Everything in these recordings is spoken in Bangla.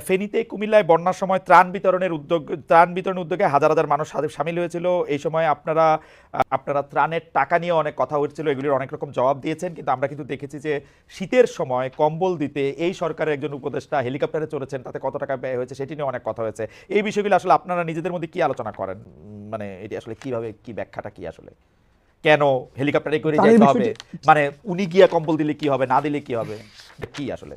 ফেনীতে কুমিল্লায় বন্যার সময় ত্রাণ বিতরণের উদ্যোগ ত্রাণ বিতরণ উদ্যোগে হাজার হাজার মানুষ সামিল হয়েছিল। এই সময় আপনারা আপনারা ত্রাণের টাকা নিয়ে অনেক কথা হচ্ছিল এগুলির অনেক রকম জবাব দিয়েছেন। কিন্তু আমরা কিন্তু দেখেছি যে শীতের সময় কম্বল দিতে এই সরকারের একজন উপদেষ্টা হেলিকপ্টারে চড়েছেন তাতে কত টাকা ব্যয় হয়েছে সেটি নিয়ে অনেক কথা হয়েছে। এই বিষয়গুলো আসলে আপনারা নিজেদের মধ্যে কি আলোচনা করেন? মানে এটি আসলে কীভাবে কি ব্যাখ্যাটা কি আসলে? কেন হেলিকপ্টারে করে যেতে হবে? মানে উনি গিয়া কম্বল দিলে কি হবে না দিলে কি হবে? কি আসলে?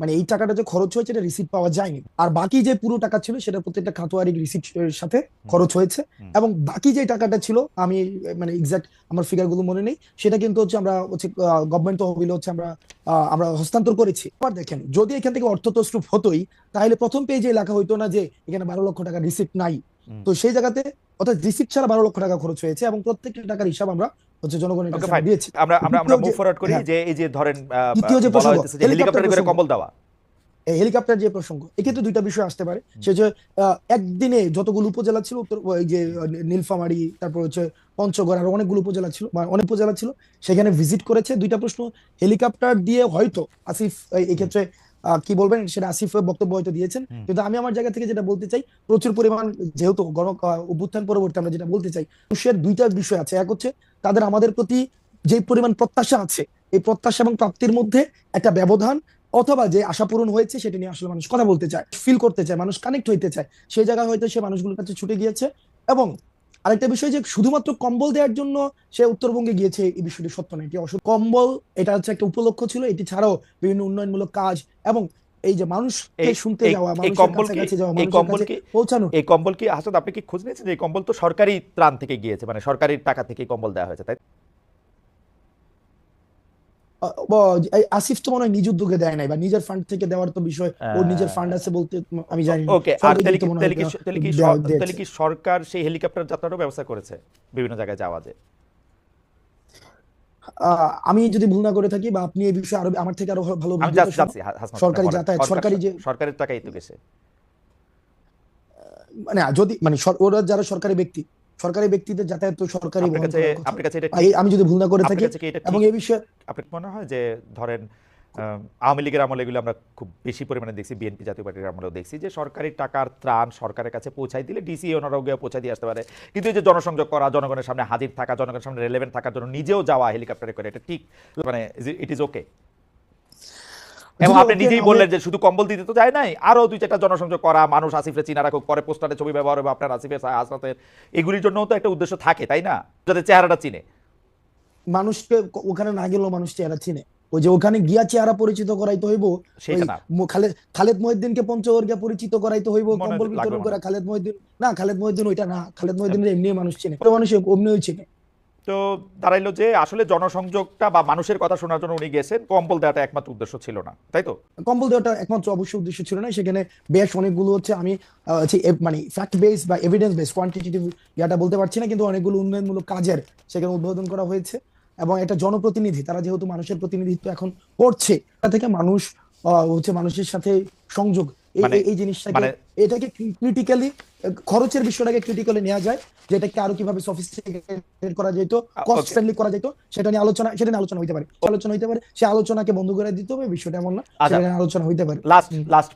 মানে এই টাকাটা যে খরচ হয়েছে এটা রিসিপ্ট পাওয়া যায়নি। আর বাকি যে পুরো টাকা ছিল সেটা প্রত্যেকটা খাতোয়ারি রিসিপ্ট সাথে খরচ হয়েছে। এবং বাকি যে টাকাটা ছিল আমি মানে এক্সাক্ট আমার ফিগারগুলো মনে নেই সেটা কিন্তু হচ্ছে আমরা হচ্ছে গভর্নমেন্ট তহবিল হচ্ছে আমরা আমরা হস্তান্তর করেছি। আবার দেখেন যদি এখান থেকে অর্থ তসরুপ হতোই তাহলে প্রথম পেজে লেখা হইতো না যে এখানে বারো লক্ষ টাকা রিসিপ্ট নাই। তো সেই জায়গাতে অর্থাৎ রিসিপ্ট ছাড়া বারো লক্ষ টাকা খরচ হয়েছে এবং প্রত্যেকটা টাকার হিসাব আমরা হচ্ছে জনগণের কাছে. আমরা দিয়েছি। আমরা আমরা আমরা মুভ ফরওয়ার্ড করি হ্যাঁ। যে এই যে ধরেন দ্বিতীয় যে প্রসঙ্গ, হেলিকপ্টারে করে কম্বল দেওয়া। এই হেলিকপ্টার যে প্রসঙ্গ এক্ষেত্রে দুইটা বিষয় আসতে পারে। সে যে আহ, একদিনে যতগুলো উপজেলা ছিল উত্তর যে নীলফামারী তারপর হচ্ছে পঞ্চগড় আর অনেকগুলো উপজেলা ছিল বা অনেক উপজেলা ছিল সেখানে ভিজিট করেছে দুইটা প্রশ্ন। হেলিকপ্টার দিয়ে হয়তো আসিফ এই- এই ক্ষেত্রে আহ, কি বলবেন? সেটা আসিফ বক্তব্য হয়তো দিয়েছেন। কিন্তু আমি আমার জায়গা থেকে যেটা বলতে চাই প্রচুর পরিমাণ যেহেতু গণ অভ্যুত্থান পরবর্তী আমরা যেটা বলতে চাই মানুষের দুইটা বিষয় আছে। এক হচ্ছে তাদের আমাদের প্রতি যে পরিমাণ প্রত্যাশা আছে এই প্রত্যাশা এবং প্রাপ্তির মধ্যে একটা ব্যবধান অথবা যে আশা পূরণ হয়েছে সেটা নিয়ে আসলে মানুষ কথা বলতে চায় ফিল করতে চায় মানুষ কানেক্ট হইতে চায়। সেই জায়গায় হয়তো সে মানুষগুলোর কাছে ছুটে গিয়েছে এবং আরেকটা বিষয় যে শুধুমাত্র কম্বল দেওয়ার জন্য সে উত্তরবঙ্গে গিয়েছে এই বিষয়টি সত্য নয়। এটি অসৎ কম্বল এটা হচ্ছে একটা উপলক্ষ ছিল এটি ছাড়াও বিভিন্ন উন্নয়নমূলক কাজ এবং এই যে মানুষ এই- শুনতে যাওয়া মানুষের কম্বল কি- কাছাকাছি যাওয়া এই মানুষের কম্বল কি- পৌঁছানো। এই কম্বল কি হাসান আপনি কি খোঁজ নিয়েছেন যে এই কম্বল তো সরকারি ত্রাণ থেকে গিয়েছে মানে সরকারি টাকা থেকে কম্বল দেওয়া হয়েছে তাই আসিফ তো মনে হয় নিজ উদ্যোগে দেয় নাই বা নিজের ফান্ড থেকে দেওয়ার তো বিষয় ওর নিজের ফান্ড আছে বলতে আমি জানি ওকে আর সরকারি তাহলে কি হয় সেই হেলিকপ্টার যাত্রারও ব্যবস্থা করেছে বিভিন্ন জায়গায় যাওয়া যে? আহ, আমি যদি ভুল না করে থাকি বা আপনি এই বিষয়ে আরও আমার থেকে আরও ভালো সরকারি যাতায়াত, সরকারি যে- সরকারের টাকাই তো গেছে। মানে যদি মানে ওরা যারা সরকারি ব্যক্তি সরকারি ব্যক্তিদের যাতায়াত তো সরকারি আপনার কাছে এটা আমি যদি ভুল না করে থাকি এবং এই বিষয়ে আপনার মনে হয় যে ধরেন আওয়ামী লীগের আমলে এগুলো আমরা খুব বেশি পরিমাণে দেখছি বিএনপি জাতীয় পার্টির আমলেও দেখছি যে সরকারি টাকার ত্রাণ সরকারের কাছে পৌঁছাই দিলে ডিসি ওনারাও গিয়ে পৌঁছাই দিয়ে আসতে পারে। কিন্তু যে জনসংযোগ করা জনগণের সামনে হাজির থাকা জনগণের সামনে রেলেভেন্ট থাকার জন্য নিজেও যাওয়া হেলিকপ্টারে করে এটা ঠিক? মানে ইট ইজ ওকে এবং আপনি নিজেই বললেন যে শুধু কম্বল দিতে তো যায় নাই আরও দুই চারটা জনসংযোগ করা মানুষ আসিফের চিনা রাখুক পরে পোস্টারে ছবি ব্যবহার হবে আপনার আসিফের হাসনাতের। এগুলির জন্য তো একটা উদ্দেশ্য থাকে তাই না? যাতে চেহারাটা চিনে। মানুষকে ওখানে না গেলেও মানুষ চেহারা চিনে। ওই যে ওখানে গিয়া চেহারা পরিচিত করাইতে হইব খালেদ মহিউদ্দিনকে পঞ্চগড় পরিচিত করাইতে হইব কম্বল বিতরণ করা। খালেদ মহিউদ্দিন না খালেদ মহিউদ্দিন ওইটা না। খালেদ মহিউদ্দিন এমনি মানুষ চিনে। মানুষ অমনিও চিনে। তো দাঁড়াইলো যে আসলে জনসংযোগটা বা মানুষের কথা শোনার জন্য উনি গেছেন। কম্বল দেওয়াটা একমাত্র উদ্দেশ্য ছিল না, তাই তো? কম্বল দেওয়াটা একমাত্র অবশ্য উদ্দেশ্য ছিল না। সেখানে বেশ অনেকগুলো হচ্ছে আমি মানে ফ্যাক্ট বেস বা এভিডেন্স বেস কোয়ান্টিটেটিভ ইয়াটা বলতে পারছি না, কিন্তু অনেকগুলো উন্নয়নমূলক কাজের সেখানে উদ্বোধন করা হয়েছে। এবং একটা জনপ্রতিনিধি, তারা যেহেতু মানুষের প্রতিনিধিত্ব এখন করছে তা থেকে মানুষ হচ্ছে মানুষের সাথে সংযোগ এই মানে- এই- জিনিসটাকে মানে- এটাকে ক্রিটিক্যালি খরচের বিষয়টাকে ক্রিটিক্যালি নেওয়া যায় যে এটাকে আরও কীভাবে সফিস্টিকেটেড করা যেত কস্ট ফ্রেন্ডলি করা যেত সেটা নিয়ে আলোচনা সেটা নিয়ে আলোচনা হইতে পারে। আলোচনা হইতে পারে সে আলোচনাকে বন্ধ করে দিতে হবে বিষয়টা এমন না আচ্ছা। সেটা নিয়ে আলোচনা হইতে পারে। Last last